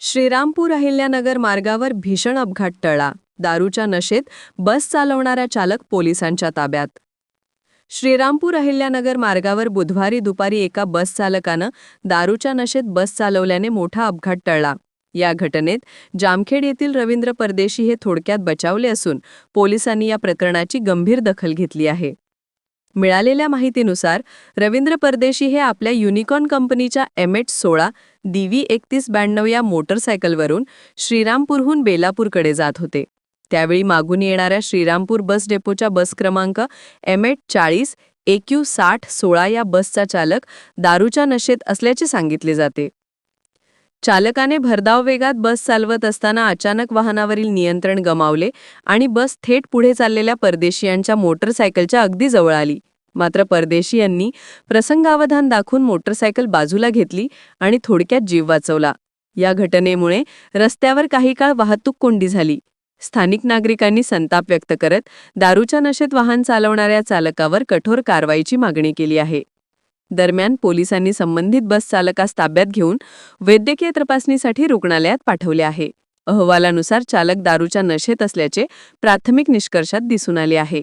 श्रीरामपूर अहिल्यानगर मार्गावर भीषण अपघात टळला. दारूच्या नशेत बस चालवणारा चालक पोलिसांच्या ताब्यात. श्रीरामपूर अहिल्यानगर मार्गावर बुधवारी दुपारी एका बस चालकानं दारूच्या नशेत बस चालवल्याने मोठा अपघात टळला. या घटनेत जामखेड येथील रवींद्र परदेशी हे थोडक्यात बचावले असून पोलिसांनी या प्रकरणाची गंभीर दखल घेतली आहे. मिळालेल्या माहितीनुसार रवींद्र परदेशी हे आपल्या युनिकॉर्न कंपनीच्या एम एच सोळा दिवी एकतीस ब्याण्णव या मोटरसायकलवरून श्रीरामपूरहून बेलापूरकडे जात होते. त्यावेळी मागून येणाऱ्या श्रीरामपूर बस डेपोच्या बस क्रमांक एम एच चाळीस एक्यू साठ सोळा या बसचा चालक दारूच्या नशेत असल्याचे सांगितले जाते. चालकाने भरधाव वेगात बस चालवत असताना अचानक वाहनावरील नियंत्रण गमावले आणि बस थेट पुढे चाललेल्या परदेशियांच्या मोटरसायकलच्या अगदी जवळ आली. मात्र परदेशी यांनी प्रसंगावधान दाखवून मोटरसायकल बाजूला घेतली आणि थोडक्यात जीव वाचवला. या घटनेमुळे रस्त्यावर काही काळ वाहतूक कोंडी झाली. स्थानिक नागरिकांनी संताप व्यक्त करत दारूच्या नशेत वाहन चालवणाऱ्या चालकावर कठोर कारवाईची मागणी केली आहे. दरम्यान पोलिसांनी संबंधित बस चालकास ताब्यात घेऊन वैद्यकीय तपासणीसाठी रुग्णालयात पाठवले आहे. अहवालानुसार चालक दारूच्या नशेत असल्याचे प्राथमिक निष्कर्षात दिसून आले आहे.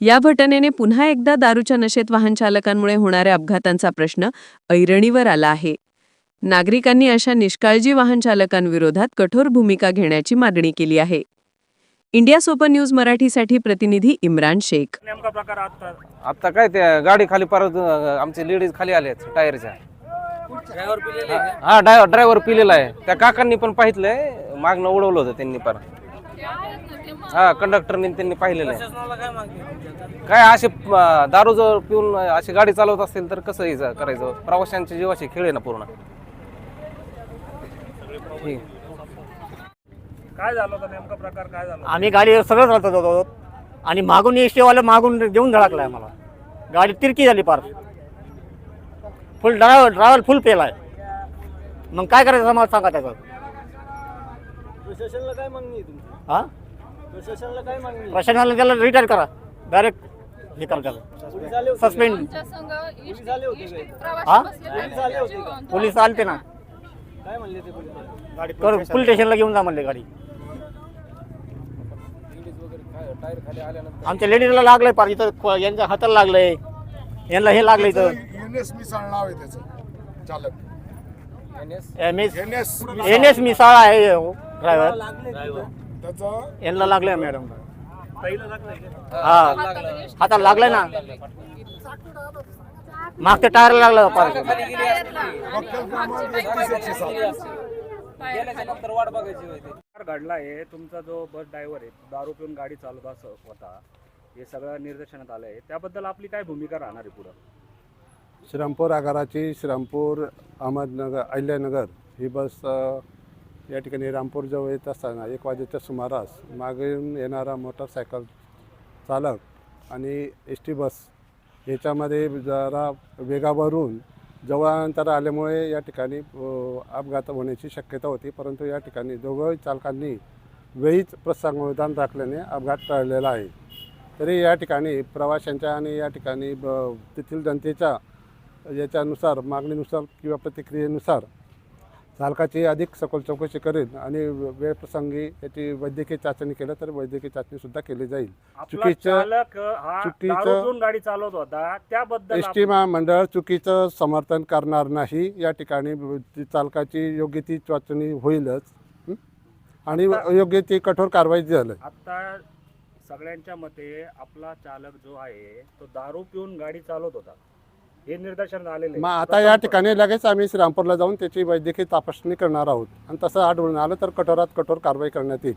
या घटनेने पुन्हा एकदा दारूच्या नशेत वाहन चालकांमुळे होणाऱ्या अपघातांचा प्रश्न ऐरणीवर आला आहे. नागरिकांनी अशा निष्काळजी वाहन चालकांविरोधात कठोर भूमिका घेण्याची मागणी केली आहे. इंडिया सोपन न्यूज मराठीसाठी प्रतिनिधी इम्रान शेख. नेमका प्रकार आता आता काय ते गाडी खाली परत आमचे लेडीज खाली आले आहेत टायरच्या. ड्रायव्हर पिलेले हा ड्रायव्हर ड्रायव्हर पिलेला आहे. त्या काकांनी पण पाहितलंय. मागणं उडवलं होतं त्यांनी पण. हा कंडक्टरनी त्यांनी पाहिलेलं आहे. काय असे दारू जर पिऊन अशी गाडी चालवत असेल तर कसं करायचं? प्रवाशांच्या जीवाशी खेळ आहे ना पूर्ण. ठीक. काय झालं होतं? नेमका प्रकार काय झाला आम्ही गाडीवर सगळं चालत होतो. आणि मागून एसटीवाला मागून देऊन धडकलाय मला गाडी तिरकी झाली पार फुल ड्रायव्हर ड्रायव्हर फुल पेलाय मग काय करायचं मला सांगा त्याचं. प्रशासनाला काय मागणी आहे तुमची? हा? प्रशासनाला काय मागणी प्रशासनाला त्याला रिटायर करा. डायरेक्ट हे करा त्याला. पोलीस आले होते सस्पेंड होते हा? पोलीस आले होते का? पोलीस आलते ना. काय म्हणले ते पोलीस? गाडी पोलीस स्टेशनला घेऊन जा म्हणले गाडी. आमच्या लेडीजला लागलंय पार इथं यांच्या हाताला लागलंय. यांना हे लागलं इथं. एनएस मिसाळ नाव आहे त्याचं. चालक. M S NS N S Misal. आहे ड्रायव्हर. त्याचं? यांना लागलंय मॅडम. लागलंय? हा हाताला लागलंय. ना. मागच्या टायरला लागलं पार. वक्कल क्रमांक एकतीस एकशे सात. नंतर वाट बघायची होती. प्रकार घडला आहे तुमचा जो बस ड्रायव्हर आहे दारू पिऊन गाडी चालवत होता हे सगळं निर्देशनात आलं आहे त्याबद्दल आपली काय भूमिका राहणार आहे पुढं? श्रीरामपूर आगाराची श्रीरामपूर अहमदनगर अहिल्यानगर ही बस या ठिकाणी रामपूर जवळ येत असताना एक वाजेच्या सुमारास मागून येणारा मोटरसायकल चालक आणि एस टी बस याच्यामध्ये जरा वेगावरून जवळ अंतर आल्यामुळे या ठिकाणी अपघात होण्याची शक्यता होती. परंतु या ठिकाणी दोघंही चालकांनी वेळीच प्रसंगावधान राखल्याने अपघात टळलेला आहे. तरी या ठिकाणी प्रवाशांच्या आणि या ठिकाणी ब- तेथील जनतेच्या याच्यानुसार मागणीनुसार किंवा प्रतिक्रियेनुसार चालकाची अधिक सखोल चौकशी करेल आणि वेळप्रसंगी याची वैद्यकीय चाचणी केलं तर वैद्यकीय चाचणीसुद्धा केली जाईल. चुकीचं- चालक चुकीचं- दारू पिऊन गाडी चालवत होता. त्याबद्दल एस टी महामंडळ चुकीचं समर्थन करणार नाही. या ठिकाणी चालकाची योग्य ती चाचणी होईलच? आणि योग्य ती कठोर कारवाई झाली. आता सगळ्यांच्या मते आपला चालक जो आहे तो दारू पिऊन गाडी चालवत होता. हे निदर्शनात आलेले. मग आता या ठिकाणी लगेच आम्ही श्रीरामपूरला जाऊन त्याची वैद्यकीय तपासणी करणार आहोत आणि तसं आढळून आलं तर कठोरात कठोर कारवाई करण्यात येईल